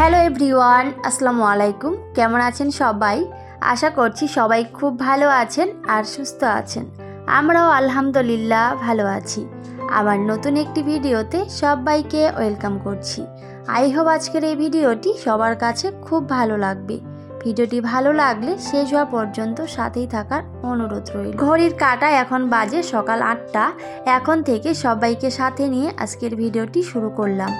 Hello everyone, আসসালামু আলাইকুম। কেমন আছেন সবাই? আশা করছি সবাই খুব ভালো আছেন আর সুস্থ আছেন। আমরাও আলহামদুলিল্লাহ ভালো আছি। আমার নতুন একটি ভিডিওতে সবাইকে ওয়েলকাম করছি। আই হোপ আজকের এই ভিডিওটি সবার কাছে খুব ভালো লাগবে। ভিডিওটি ভালো লাগলে শেষ হওয়া পর্যন্ত সাথেই থাকার অনুরোধ রইল। ঘড়ির কাটা এখন বাজে সকাল আটটা। এখন থেকে সবাইকে সাথে নিয়ে আজকের ভিডিওটি শুরু করলাম।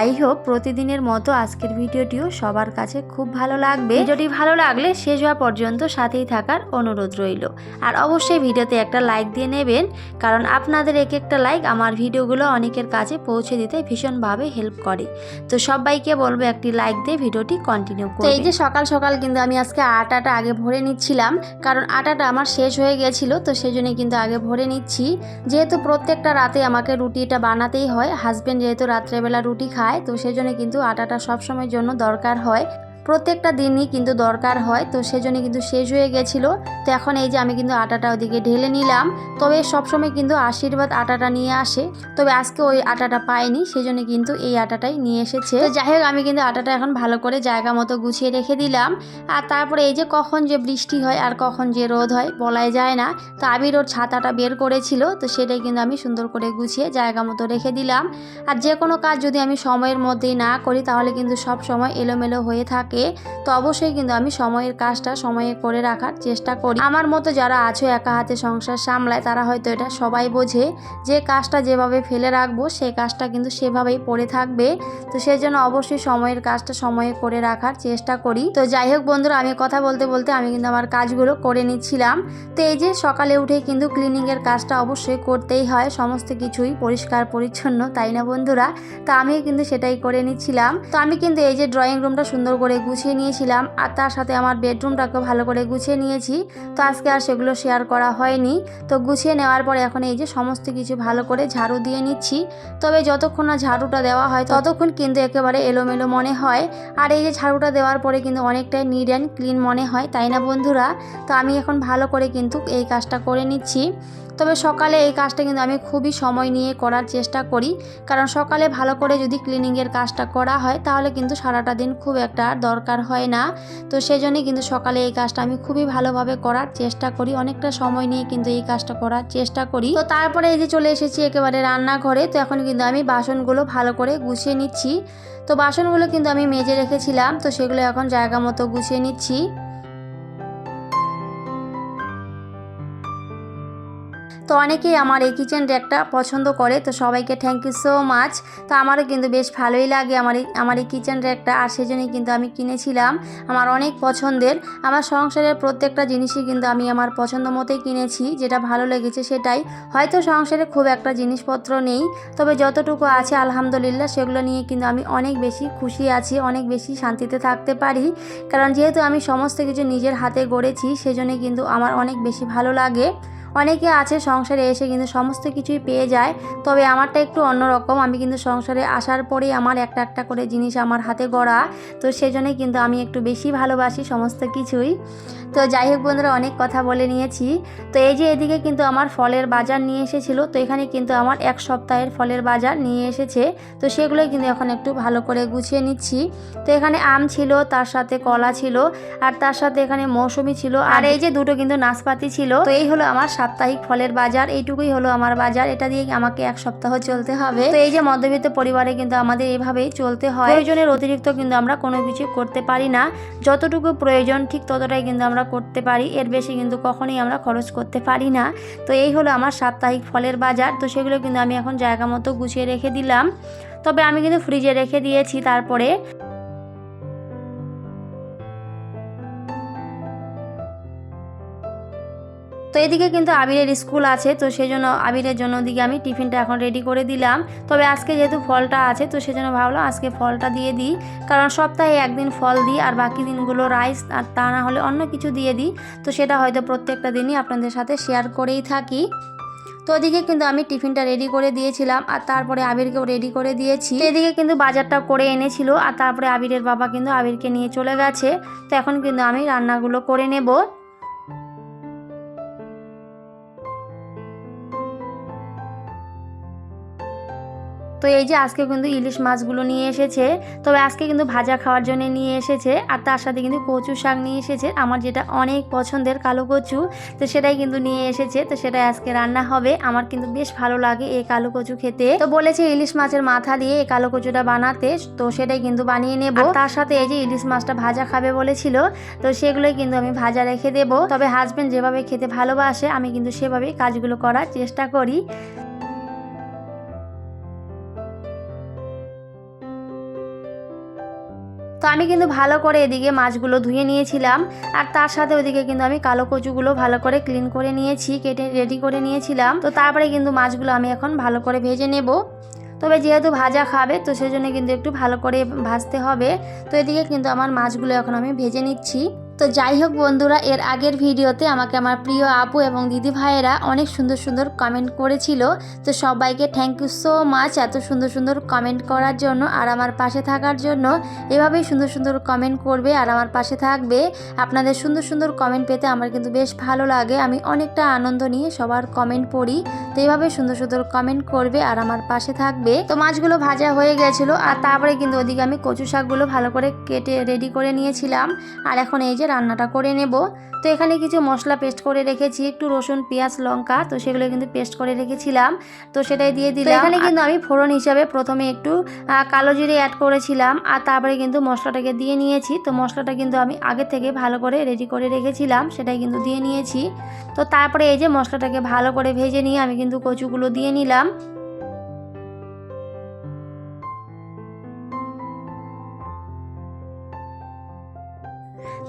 আই হোপ প্রতিদিনের মতো আজকের ভিডিওটিও সবার কাছে খুব ভালো লাগবে। ভিডিওটি ভালো লাগলে শেষ হওয়া পর্যন্ত সাথেই থাকার অনুরোধ রইল। আর অবশ্যই ভিডিওতে একটা লাইক দিয়ে নেবেন, কারণ আপনাদের এক একটা লাইক আমার ভিডিওগুলো অনেকের কাছে পৌঁছে দিতে ভীষণভাবে হেল্প করে। তো সবাইকে বলব একটি লাইক দিয়ে ভিডিওটি কন্টিনিউ করতে এই যে সকাল সকাল কিন্তু আমি আজকে আটাটা আগে ভরে নিচ্ছিলাম, কারণ আটাটা আমার শেষ হয়ে গেছিল, তো সেই জন্যই কিন্তু আগে ভরে নিচ্ছি। যেহেতু প্রত্যেকটা রাতে আমাকে রুটিটা বানাতেই হয় হাজব্যান্ড যেহেতু রাত্রেবেলা রুটি খায়, তো সেই জন্য কিন্তু আটাটা সবসময়ের জন্য দরকার হয়। প্রত্যেকটা দিনই কিন্তু দরকার হয়, তো সেজন্য কিন্তু শেষ হয়ে গেছিল। তো এখন এই যে আমি কিন্তু আটাটা ওদিকে ঢেলে নিলাম। তবে সবসময় কিন্তু আশীর্বাদ আটাটা নিয়ে আসে। তবে আজকে ওই আটাটা পাইনি, সেজন্য কিন্তু এই আটাটাই নিয়ে এসেছে। যাই হোক, আমি কিন্তু আটাটা এখন ভালো করে জায়গা মতো গুছিয়ে রেখে দিলাম। আর তারপরে এই যে কখন যে বৃষ্টি হয় আর কখন যে রোদ হয় বলাই যায় না। তো আবির ওর ছাতাটা বের করেছিল, তো সেটাই কিন্তু আমি সুন্দর করে গুছিয়ে জায়গা মতো রেখে দিলাম। আর যে কোনো কাজ যদি আমি সময়ের মধ্যেই না করি, তাহলে কিন্তু সব সময় এলোমেলো হয়ে থাকে। তো অবশ্যই কিন্তু আমি সময়ের কাজটা সময়ে করে রাখার চেষ্টা করি। আমার মতো যারা আছো একা হাতে সংসার সামলায়, তারা হয়তো এটা সবাই বোঝে যে কাজটা যেভাবে ফেলে রাখব সেই কাজটা কিন্তু সেভাবেই পড়ে থাকবে। তো সেই জন্য অবশ্যই সময়ের কাজটা সময়ে করে রাখার চেষ্টা করি। তো যাই হোক বন্ধুরা, আমি কথা বলতে বলতে আমি কিন্তু আমার কাজগুলো করে নিচ্ছিলাম। তো এই যে সকালে উঠে কিন্তু ক্লিনিংয়ের কাজটা অবশ্যই করতেই হয়, সমস্ত কিছুই পরিষ্কার পরিচ্ছন্ন, তাই না বন্ধুরা? তা আমিও কিন্তু সেটাই করে নিচ্ছিলাম। তো আমি কিন্তু এই যে ড্রয়িং রুমটা সুন্দর করে গুছিয়ে নিয়েছিলাম আর তার সাথে আমার বেডরুমটাকেও ভালো করে গুছিয়ে নিয়েছি। তো আজকে আর সেগুলো শেয়ার করা হয়নি। তো গুছিয়ে নেওয়ার পরে এখন এই যে সমস্ত কিছু ভালো করে ঝাড়ু দিয়ে নিচ্ছি। তবে যতক্ষণ না ঝাড়ুটা দেওয়া হয় ততক্ষণ কিন্তু একেবারে এলোমেলো মনে হয়। আর এই যে ঝাড়ুটা দেওয়ার পরে কিন্তু অনেকটাই নিড অ্যান্ড ক্লিন মনে হয়, তাই না বন্ধুরা? তো আমি এখন ভালো করে কিন্তু এই কাজটা করে নিচ্ছি। তবে সকালে এই কাজটা কিন্তু আমি খুবই সময় নিয়ে করার চেষ্টা করি। কারণ সকালে ভালো করে যদি ক্লিনিংয়ের কাজটা করা হয়, তাহলে কিন্তু সারাটা দিন খুব একটা দরকার হয় না। তো সেই জন্যই কিন্তু সকালে এই কাজটা আমি খুবই ভালোভাবে করার চেষ্টা করি। অনেকটা সময় নিয়ে কিন্তু এই কাজটা করার চেষ্টা করি। তো তারপরে এই যে চলে এসেছি একেবারে রান্নাঘরে, তো এখন কিন্তু আমি বাসনগুলো ভালো করে গুছিয়ে নিচ্ছি। তো বাসনগুলো কিন্তু আমি মেজে রেখেছিলাম, তো সেগুলো এখন জায়গা মতো গুছিয়ে নিচ্ছি। তো অনেকেই আমার এই কিচেন র্যাকটা পছন্দ করে, তো সবাইকে থ্যাংক ইউ সো মাচ তো আমারও কিন্তু বেশ ভালোই লাগে আমার এই আমার এই কিচেন র্যাকটা আর সেজন্যই কিন্তু আমি কিনেছিলাম। আমার অনেক পছন্দের। আমার সংসারের প্রত্যেকটা জিনিসই কিন্তু আমি আমার পছন্দ মতোই কিনেছি, যেটা ভালো লেগেছে সেটাই। হয়তো সংসারে খুব একটা জিনিসপত্র নেই, তবে যতটুকু আছে আলহামদুলিল্লাহ, সেগুলো নিয়ে কিন্তু আমি অনেক বেশি খুশি আছি, অনেক বেশি শান্তিতে থাকতে পারি। কারণ যেহেতু আমি সমস্ত কিছু নিজের হাতে গড়েছি, সেজন্যই কিন্তু আমার অনেক বেশি ভালো লাগে। অনেকে আছে সংসারে এসে কিন্তু সমস্ত কিছুই পেয়ে যায়, তবে আমারটা একটু অন্যরকম আমি কিন্তু সংসারে আসার পরেই আমার একটা একটা করে জিনিস আমার হাতে গড়া, তো সেজন্যই কিন্তু আমি একটু বেশি ভালোবাসি সমস্ত কিছুই। তো যাই হোক বন্ধুরা, অনেক কথা বলে নিয়েছি। তো এই যে এদিকে কিন্তু আমার ফলের বাজার নিয়ে এসেছিল, তো এখানে কিন্তু আমার এক সপ্তাহের ফলের বাজার নিয়ে এসেছে, তো সেগুলোই কিন্তু এখন একটু ভালো করে গুছিয়ে নিচ্ছি। তো এখানে আম ছিল, তার সাথে কলা ছিল, আর তার সাথে এখানে মৌসুমি ছিল, আর এই যে দুটো কিন্তু নাশপাতি ছিল, তো এই হলো আমার সাপ্তাহিক ফলের বাজার, এইটুকুই হলো আমার বাজার। এটা দিয়ে আমাকে এক সপ্তাহ চলতে হবে। তো এই যে মধ্যবিত্ত পরিবারে কিন্তু আমাদের এইভাবেই চলতে হয়। প্রয়োজনের অতিরিক্ত কিন্তু আমরা কোনো কিছু করতে পারি না। যতটুকু প্রয়োজন, ঠিক ততটাই কিন্তু আমরা করতে পারি। এর বেশি কিন্তু কখনোই আমরা খরচ করতে পারি না। তো এই হলো আমার সাপ্তাহিক ফলের বাজার। তো সেগুলো কিন্তু আমি এখন জায়গা মতো গুছিয়ে রেখে দিলাম। তবে আমি কিন্তু ফ্রিজে রেখে দিয়েছি তারপরে। তো এদিকে কিন্তু আবিরের স্কুল আছে, তো সেই জন্য আবিরের জন্য দিকে আমি টিফিনটা এখন রেডি করে দিলাম। তবে আজকে যেহেতু ফলটা আছে, তো সেজন্য ভাবলাম আজকে ফলটা দিয়ে দিই। কারণ সপ্তাহে একদিন ফল দিই আর বাকি দিনগুলো রাইস আর তা না হলে অন্য কিছু দিয়ে দিই। তো সেটা হয়তো প্রত্যেকটা দিনই আপনাদের সাথে শেয়ার করেই থাকি। তো ওদিকে কিন্তু আমি টিফিনটা রেডি করে দিয়েছিলাম আর তারপরে আবিরকেও রেডি করে দিয়েছি। এদিকে কিন্তু বাজারটা করে এনেছিল আর তারপরে আবিরের বাবা কিন্তু আবিরকে নিয়ে চলে গেছে। তো এখন কিন্তু আমি রান্নাগুলো করে নেব। তো এই যে আজকে কিন্তু ইলিশ মাছগুলো নিয়ে এসেছে, তবে আজকে কিন্তু ভাজা খাওয়ার জন্য নিয়ে এসেছে, আর তার সাথে কিন্তু কচু শাক নিয়ে এসেছে, আমার যেটা অনেক পছন্দের কালো কচু, তো সেটাই কিন্তু নিয়ে এসেছে, তো সেটাই আজকে রান্না হবে, আমার কিন্তু বেশ ভালো লাগে এই কালো কচু খেতে। তো বলেছে ইলিশ মাছের মাথা দিয়ে এই কালো কচুটা বানাতে, তো সেটাই কিন্তু বানিয়ে নেব। তার সাথে এই যে ইলিশ মাছটা ভাজা খাবে বলেছিল, তো সেগুলোই কিন্তু আমি ভাজা রেখে দেব। তবে হাজবেন্ড যেভাবে খেতে ভালোবাসে, আমি কিন্তু সেভাবেই কাজগুলো করার চেষ্টা করি। তো আমি কিন্তু ভালো করে এদিকে মাছগুলো ধুয়ে নিয়েছিলাম, আর তার সাথে ওদিকে কিন্তু আমি কালো কচুগুলো ভালো করে ক্লিন করে নিয়েছি, কেটে রেডি করে নিয়েছিলাম। তো তারপরে কিন্তু মাছগুলো আমি এখন ভালো করে ভেজে নেব। তবে যেহেতু ভাজা খাবে, তো সেজন্য কিন্তু একটু ভালো করে ভাজতে হবে। তো এদিকে কিন্তু আমার মাছগুলো এখন আমি ভেজে নিচ্ছি। তো যাই হোক বন্ধুরা, এর আগের ভিডিওতে আমাকে আমার প্রিয় আপু এবং দিদি ভাইয়েরা অনেক সুন্দর সুন্দর কমেন্ট করেছিল। তো সবাইকে থ্যাংক ইউ সো মাচ এত সুন্দর সুন্দর কমেন্ট করার জন্য আর আমার পাশে থাকার জন্য। এভাবেই সুন্দর সুন্দর কমেন্ট করবে আর আমার পাশে থাকবে। আপনাদের সুন্দর সুন্দর কমেন্ট পেতে আমার কিন্তু বেশ ভালো লাগে। আমি অনেকটা আনন্দ নিয়ে সবার কমেন্ট পড়ি। তো এইভাবে সুন্দর সুন্দর কমেন্ট করবে আর আমার পাশে থাকবে। তো মাছগুলো ভাজা হয়ে গেছিল আর তারপরে কিন্তু ওদিকে আমি কচু শাকগুলো ভালো করে কেটে রেডি করে নিয়েছিলাম। আর এখন এই যে রান্নাটা করে নেব। তো এখানে কিছু মশলা পেস্ট করে রেখেছি একটু রসুন পেঁয়াজ লঙ্কা তো সেগুলো কিন্তু পেস্ট করে রেখেছিলাম। তো সেটাই দিয়ে দিলাম। এখানে কিন্তু আমি ফোড়ন হিসাবে প্রথমে একটু কালো জিরে অ্যাড করেছিলাম আর তারপরে কিন্তু মশলাটাকে দিয়ে নিয়েছি। তো মশলাটা কিন্তু আমি আগে থেকে ভালো করে রেডি করে রেখেছিলাম সেটাই কিন্তু দিয়ে নিয়েছি। তো তারপরে এই যে মশলাটাকে ভালো করে ভেজে নিয়ে আমি কিন্তু কচুগুলো দিয়ে নিলাম।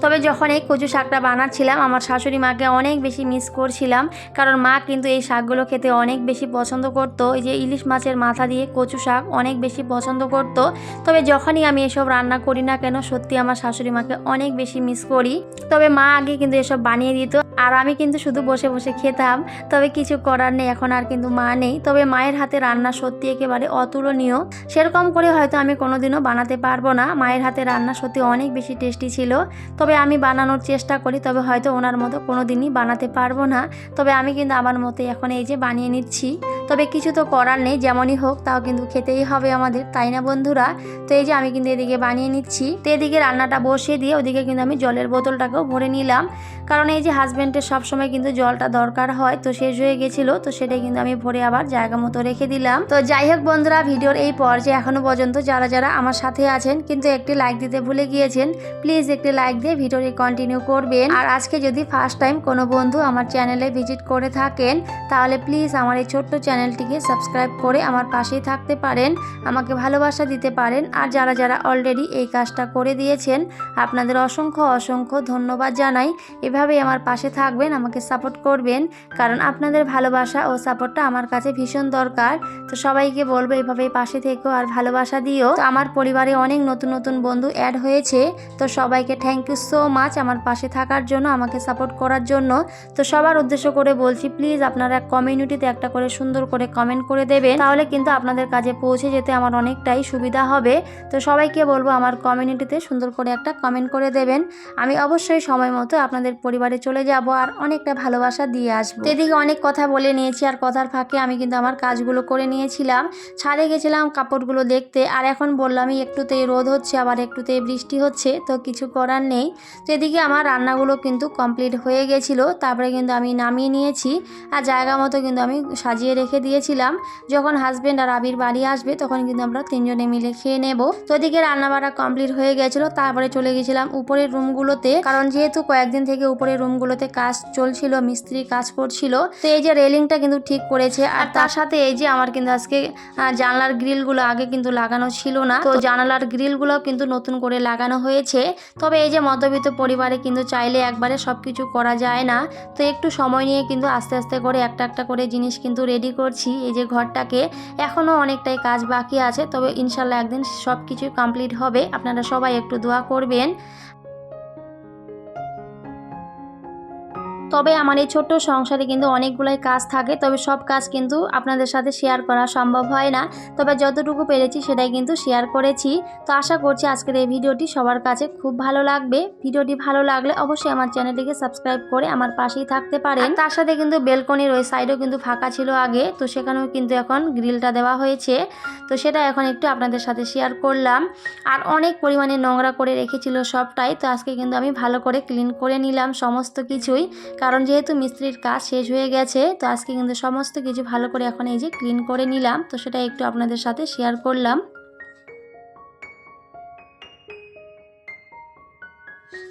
তবে যখন এই কচু শাকটা বানাচ্ছিলাম, আমার শাশুড়ি মাকে অনেক বেশি মিস করছিলাম। কারণ মা কিন্তু এই শাকগুলো খেতে অনেক বেশি পছন্দ করত। এই যে ইলিশ মাছের মাথা দিয়ে কচু শাক অনেক বেশি পছন্দ করত। তবে যখনই আমি এসব রান্না করি না কেন, সত্যি আমার শাশুড়ি মাকে অনেক বেশি মিস করি। তবে মা আগে কিন্তু এসব বানিয়ে দিত। আর আমি কিন্তু শুধু বসে বসে খেতাম, তবে কিছু করার নেই, এখন আর কিন্তু মা নেই। তবে মায়ের হাতে রান্না সত্যি একেবারে অতুলনীয়। সেরকম করে হয়তো আমি কোনোদিনও বানাতে পারব না। মায়ের হাতে রান্না সত্যি অনেক বেশি টেস্টি ছিল। তবে আমি বানানোর চেষ্টা করি, তবে হয়তো ওনার মতো কোনো দিনই বানাতে পারব না। তবে আমি কিন্তু আমার মতো এখন এই যে বানিয়ে নিচ্ছি। তবে কিছু তো করার নেই, যেমনই হোক, তাও কিন্তু খেতেই হবে আমাদের, তাই না বন্ধুরা? তো এই যে আমি কিন্তু এদিকে বানিয়ে নিচ্ছি। তো এদিকে রান্নাটা বসিয়ে দিয়ে ওদিকে কিন্তু আমি জলের বোতলটাকেও ভরে নিলাম। কারণ এই যে হাজব্যান্ডের সবসময় কিন্তু জলটা দরকার হয়। তো শেষ হয়ে গেছিল। তো সেটা কিন্তু আমি ভরে আবার জায়গা মতো রেখে দিলাম। তো যাই হোক বন্ধুরা, ভিডিওর এই পর্যায়ে এখনও পর্যন্ত যারা যারা আমার সাথে আছেন, কিন্তু একটি লাইক দিতে ভুলে গিয়েছেন প্লিজ একটি লাইক দিয়ে ভিডিওটি কন্টিনিউ করবেন। আর আজকে যদি ফার্স্ট টাইম কোনো বন্ধু আমার চ্যানেলে ভিজিট করে থাকেন, তাহলে প্লিজ আমার এই ছোট্ট চ্যানেলটিকে সাবস্ক্রাইব করে আমার পাশেই থাকতে পারেন, আমাকে ভালোবাসা দিতে পারেন। আর যারা যারা অলরেডি এই কাজটা করে দিয়েছেন, আপনাদের অসংখ্য অসংখ্য ধন্যবাদ জানাই। এভাবেই আমার পাশে থাকবেন, আমাকে সাপোর্ট করবেন। কারণ আপনাদের ভালোবাসা ও সাপোর্টটা আমার কাছে ভীষণ দরকার। তো সবাইকে বলব, এভাবেই পাশে থেকো আর ভালোবাসা দিও। তো আমার পরিবারে অনেক নতুন নতুন বন্ধু অ্যাড হয়েছে। তো সবাইকে থ্যাংক ইউ সো মাচ আমার পাশে থাকার জন্য, আমাকে সাপোর্ট করার জন্য। তো সবার উদ্দেশ্য করে বলছি প্লিজ আপনারা কমিউনিটিতে একটা করে সুন্দর করে কমেন্ট করে দেবেন। তাহলে কিন্তু আপনাদের কাছে পৌঁছে যেতে আমার অনেকটাই সুবিধা হবে। তো সবাইকে বলব, আমার কমিউনিটিতে সুন্দর করে একটা কমেন্ট করে দেবেন। আমি অবশ্যই সময় মতো আপনাদের পরিবারে চলে যাব। আর অনেকটা ভালোবাসা দিয়ে আসব। তো এদিকে অনেক কথা বলে নিয়েছি আর কথার ফাঁকে আমি কিন্তু আমার কাজগুলো করে নিয়েছিলাম। ছাদে গেছিলাম কাপড়গুলো দেখতে আর এখন বললামই একটুতেই রোদ হচ্ছে, আবার একটুতেই বৃষ্টি হচ্ছে, তো কিছু করার নেই। তো এদিকে আমার রান্নাগুলো কিন্তু কমপ্লিট হয়ে গেছিল, তারপরে কিন্তু আমি নামিয়ে নিয়েছি আর জায়গা মতো কিন্তু আমি সাজিয়ে রেখে দিয়েছিলাম। যখন হাজব্যান্ড আর আবির বাড়ি আসবে, তখন কিন্তু আমরা তিনজনে মিলে খেয়ে নেব। তো এদিকে রান্নাবাড়া কমপ্লিট হয়ে গেছিল, তারপরে চলে গেছিলাম উপরের রুমগুলোতে কারণ যেহেতু কয়েকদিন থেকে উপরের রুমগুলোতে কাজ চলছিল, মিস্ত্রি কাজ করছিল, তো এই যে রেলিংটা কিন্তু ঠিক করেছে। আর তার সাথে এই যে আমার কিন্তু আজকে জানলার গ্রিলগুলো আগে কিন্তু লাগানো ছিল না, তো জানালার গ্রিলগুলো কিন্তু নতুন করে লাগানো হয়েছে। তবে এই যে মধ্যবিত্ত পরিবারে কিন্তু চাইলে একবারে সব কিছু করা যায় না, তো একটু সময় নিয়ে কিন্তু আস্তে আস্তে করে একটা একটা করে জিনিস কিন্তু রেডি করছি, এই যে ঘরটাকে। এখনও অনেকটাই কাজ বাকি আছে, তবে ইনশাল্লাহ একদিন সব কিছু কমপ্লিট হবে। আপনারা সবাই একটু দোয়া করবেন। তবে আমার এই ছোট্ট সংসারে কিন্তু অনেকগুলাই কাজ থাকে, তবে সব কাজ কিন্তু আপনাদের সাথে শেয়ার করা সম্ভব হয় না। তবে যতটুকু পেরেছি সেটাই কিন্তু শেয়ার করেছি। তো আশা করছি আজকের এই ভিডিওটি সবার কাছে খুব ভালো লাগবে। ভিডিওটি ভালো লাগলে অবশ্যই আমার চ্যানেলটিকে সাবস্ক্রাইব করে আমার পাশেই থাকতে পারেন। তার সাথে কিন্তু বেলকনির ওই সাইডেও কিন্তু ফাঁকা ছিল আগে, তো সেখানেও কিন্তু এখন গ্রিলটা দেওয়া হয়েছে। তো সেটা এখন একটু আপনাদের সাথে শেয়ার করলাম। আর অনেক পরিমাণে নোংরা করে রেখেছিল সবটাই, তো আজকে কিন্তু আমি ভালো করে ক্লিন করে নিলাম সমস্ত কিছুই। কারণ যেহেতু মিস্ত্রির কাজ শেষ হয়ে গেছে, তো আজকে কিন্তু সমস্ত কিছু ভালো করে এখন এই যে ক্লিন করে নিলাম। তো সেটা একটু আপনাদের সাথে শেয়ার করলাম।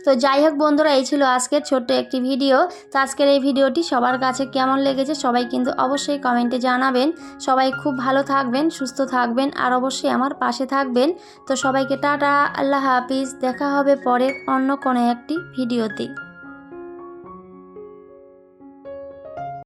তো যাই হোক বন্ধুরা, এই ছিল আজকের ছোট্ট একটি ভিডিও। তো আজকের এই ভিডিওটি সবার কাছে কেমন লেগেছে সবাই কিন্তু অবশ্যই কমেন্টে জানাবেন। সবাই খুব ভালো থাকবেন, সুস্থ থাকবেন, আর অবশ্যই আমার পাশে থাকবেন। তো সবাইকে টাটা, আল্লাহ হাফিজ। দেখা হবে পরের অন্য কোনো একটি ভিডিওতে।